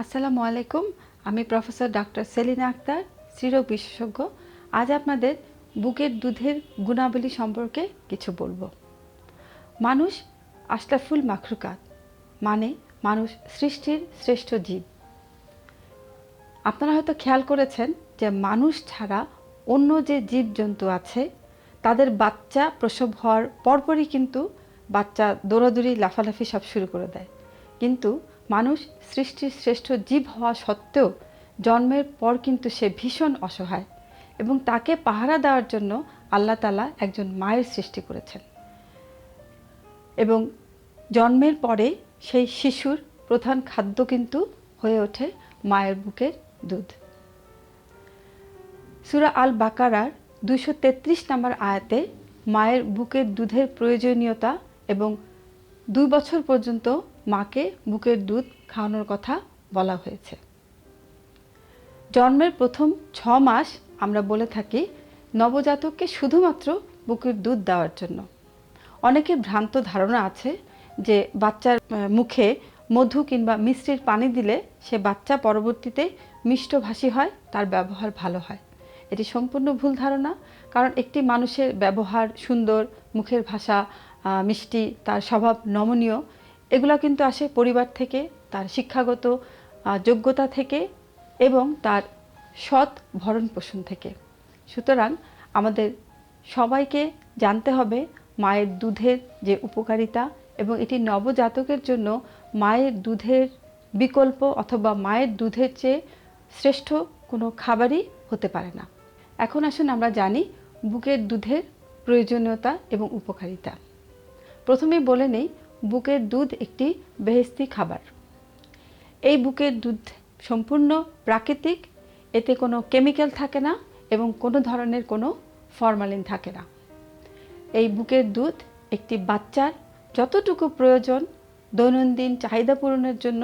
আসসালামু আলাইকুম, আমি প্রফেসর ডক্টর সেলিনা আক্তার, স্ত্রীরোগ বিশেষজ্ঞ। আজ আপনাদের বুকের দুধের গুণাবলী সম্পর্কে কিছু বলব। মানুষ আশরাফুল মাখরুকাত মানে মানুষ সৃষ্টির শ্রেষ্ঠ জীব। আপনারা হয়তো খেয়াল করেছেন যে মানুষ ছাড়া অন্য যে জীবজন্তু আছে, তাদের বাচ্চা প্রসব হওয়ার পরপরই কিন্তু বাচ্চা দৌড়াদৌড়ি, লাফালাফি সব শুরু করে দেয়। কিন্তু মানুষ সৃষ্টির শ্রেষ্ঠ জীব হওয়া সত্ত্বেও জন্মের পর কিন্তু সে ভীষণ অসহায় এবং তাকে পাহারা দেওয়ার জন্য আল্লাহ তালা একজন মায়ের সৃষ্টি করেছেন। এবং জন্মের পরে সেই শিশুর প্রধান খাদ্য কিন্তু হয়ে ওঠে মায়ের বুকের দুধ। সুরা আল বাকারার দুশো তেত্রিশ নম্বর আয়াতে মায়ের বুকের দুধের প্রয়োজনীয়তা এবং দুই বছর পর্যন্ত মাকে বুকের দুধ খাওয়ানোর কথা বলা হয়েছে। জন্মের প্রথম ছ মাস আমরা বলে থাকি নবজাতককে শুধুমাত্র বুকের দুধ দেওয়ার জন্য। অনেকের ভ্রান্ত ধারণা আছে যে বাচ্চার মুখে মধু কিংবা মিষ্টির পানি দিলে সে বাচ্চা পরবর্তীতে মিষ্টভাষী হয়, তার ব্যবহার ভালো হয়। এটি সম্পূর্ণ ভুল ধারণা, কারণ একটি মানুষের ব্যবহার সুন্দর, মুখের ভাষা মিষ্টি, তার স্বভাব নমনীয় এগুলো কিন্তু আসে পরিবার থেকে, তার শিক্ষাগত যোগ্যতা থেকে এবং তার সৎ ভরণ পোষণ থেকে। সুতরাং আমাদের সবাইকে জানতে হবে মায়ের দুধের যে উপকারিতা এবং এটি নবজাতকের জন্য মায়ের দুধের বিকল্প অথবা মায়ের দুধের চেয়ে শ্রেষ্ঠ কোনো খাবারই হতে পারে না। এখন আসুন আমরা জানি বুকের দুধের প্রয়োজনীয়তা এবং উপকারিতা। প্রথমেই বলে নেই বুকের দুধ একটি বেহেস্তি খাবার। এই বুকের দুধ সম্পূর্ণ প্রাকৃতিক, এতে কোনো কেমিক্যাল থাকে না এবং কোনো ধরনের কোনো ফরমালিন থাকে না। এই বুকের দুধ একটি বাচ্চার যতটুকু প্রয়োজন দৈনন্দিন চাহিদা পূরণের জন্য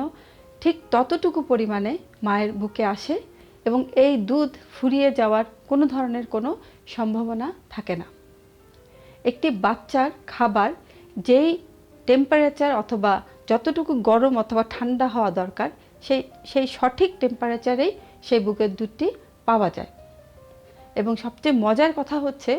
ঠিক ততটুকু পরিমাণে মায়ের বুকে আসে এবং এই দুধ ফুরিয়ে যাওয়ার কোনো ধরনের কোনো সম্ভাবনা থাকে না। একটি বাচ্চার খাবার যেই টেম্পারেচার অথবা যতটুকু গরম অথবা ঠান্ডা হওয়া দরকার, সেই সেই সঠিক টেম্পারেচারেই সেই বুকের দুধটি পাওয়া যায়। এবং সবচেয়ে মজার কথা হচ্ছে,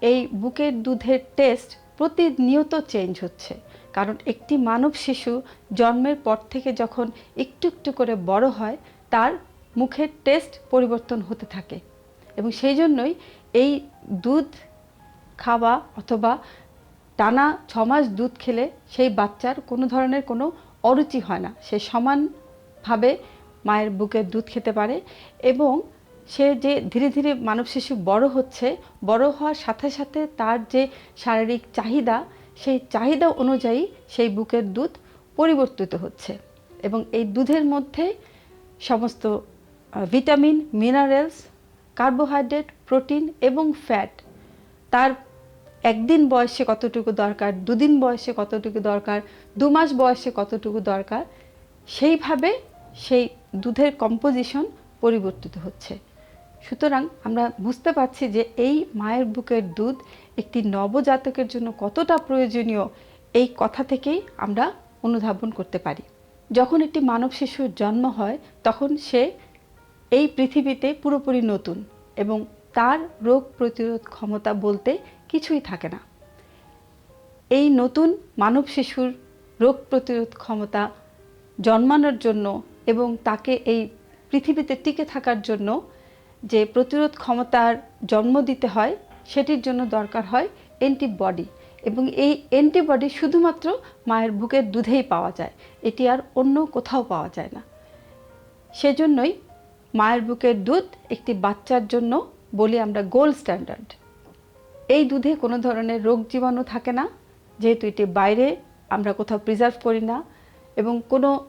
এই বুকের দুধের টেস্ট প্রতিনিয়ত চেঞ্জ হচ্ছে। কারণ একটি মানব শিশু জন্মের পর থেকে যখন একটু একটু করে বড় হয়, তার মুখের টেস্ট পরিবর্তন হতে থাকে। এবং সেই জন্যই এই দুধ খাওয়া অথবা টানা ছ মাস দুধ খেলে সেই বাচ্চার কোনো ধরনের কোনো অরুচি হয় না। সে সমানভাবে মায়ের বুকের দুধ খেতে পারে এবং সে যে ধীরে ধীরে মানব শিশু বড় হচ্ছে, বড় হওয়ার সাথে সাথে তার যে শারীরিক চাহিদা, সেই চাহিদা অনুযায়ী সেই বুকের দুধ পরিবর্তিত হচ্ছে এবং এই দুধের মধ্যে সমস্ত ভিটামিন, মিনারেলস, কার্বোহাইড্রেট, প্রোটিন এবং ফ্যাট তার একদিন বয়সে কতটুকু দরকার, দুদিন বয়সে কতটুকু দরকার দু মাস বয়সে কতটুকু দরকার, সেইভাবে সেই দুধের কম্পোজিশন পরিবর্তিত হচ্ছে। সুতরাং আমরা বুঝতে পারছি যে এই মায়ের বুকের দুধ একটি নবজাতকের জন্য কতটা প্রয়োজনীয়, এই কথা থেকেই আমরা অনুধাবন করতে পারি। যখন একটি মানব শিশুর জন্ম হয়, তখন সে এই পৃথিবীতে পুরোপুরি নতুন এবং তার রোগ প্রতিরোধ ক্ষমতা বলতে কিছুই থাকে না। এই নতুন মানব শিশুর রোগ প্রতিরোধ ক্ষমতা জন্মানোর জন্য এবং তাকে এই পৃথিবীতে টিকে থাকার জন্য যে প্রতিরোধ ক্ষমতার জন্ম দিতে হয়, সেটির জন্য দরকার হয় অ্যান্টিবডি এবং এই অ্যান্টিবডি শুধুমাত্র মায়ের বুকের দুধেই পাওয়া যায়, এটি আর অন্য কোথাও পাওয়া যায় না। সেজন্যই মায়ের বুকের দুধ একটি বাচ্চার জন্য বলি আমরা গোল্ড স্ট্যান্ডার্ড। এই দুধে কোনো ধরনের রোগ জীবাণু থাকে না। যেহেতু এটি বাইরে, আমরা কোথাও প্রিজার্ভ করি না এবং কোনো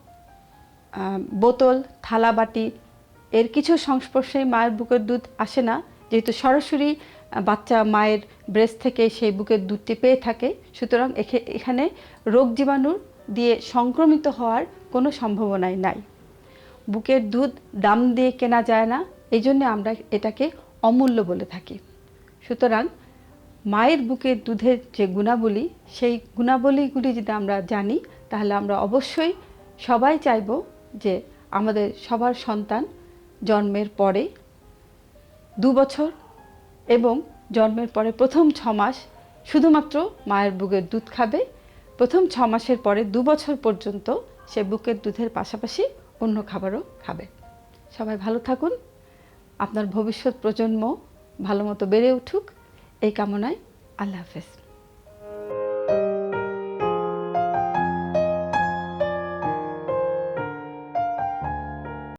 বোতল, থালা, বাটি এর কিছু সংস্পর্শে মায়ের বুকের দুধ আসে না। যেহেতু সরাসরি বাচ্চা মায়ের ব্রেস্ট থেকে সেই বুকের দুধটি পেয়ে থাকে, সুতরাং এখে- এখানে রোগ জীবাণুর দিয়ে সংক্রমিত হওয়ার কোনো সম্ভাবনাই নাই। বুকের দুধ দাম দিয়ে কেনা যায় না, এই জন্য আমরা এটাকে অমূল্য বলে থাকি। সুতরাং মায়ের বুকের দুধের যে গুণাবলী, সেই গুণাবলীগুলি যদি আমরা জানি, তাহলে আমরা অবশ্যই সবাই চাইব যে আমাদের সবার সন্তান জন্মের পরে দু বছর এবং জন্মের পরে প্রথম ছ মাস শুধুমাত্র মায়ের বুকের দুধ খাবে। প্রথম ছ মাসের পরে দু বছর পর্যন্ত সে বুকের দুধের পাশাপাশি অন্য খাবারও খাবে। সবাই ভালো থাকুন। আপনার ভবিষ্যৎ প্রজন্ম ভালো মতো বেড়ে উঠুক। এই কামনায় আল্লাহ হাফেজ।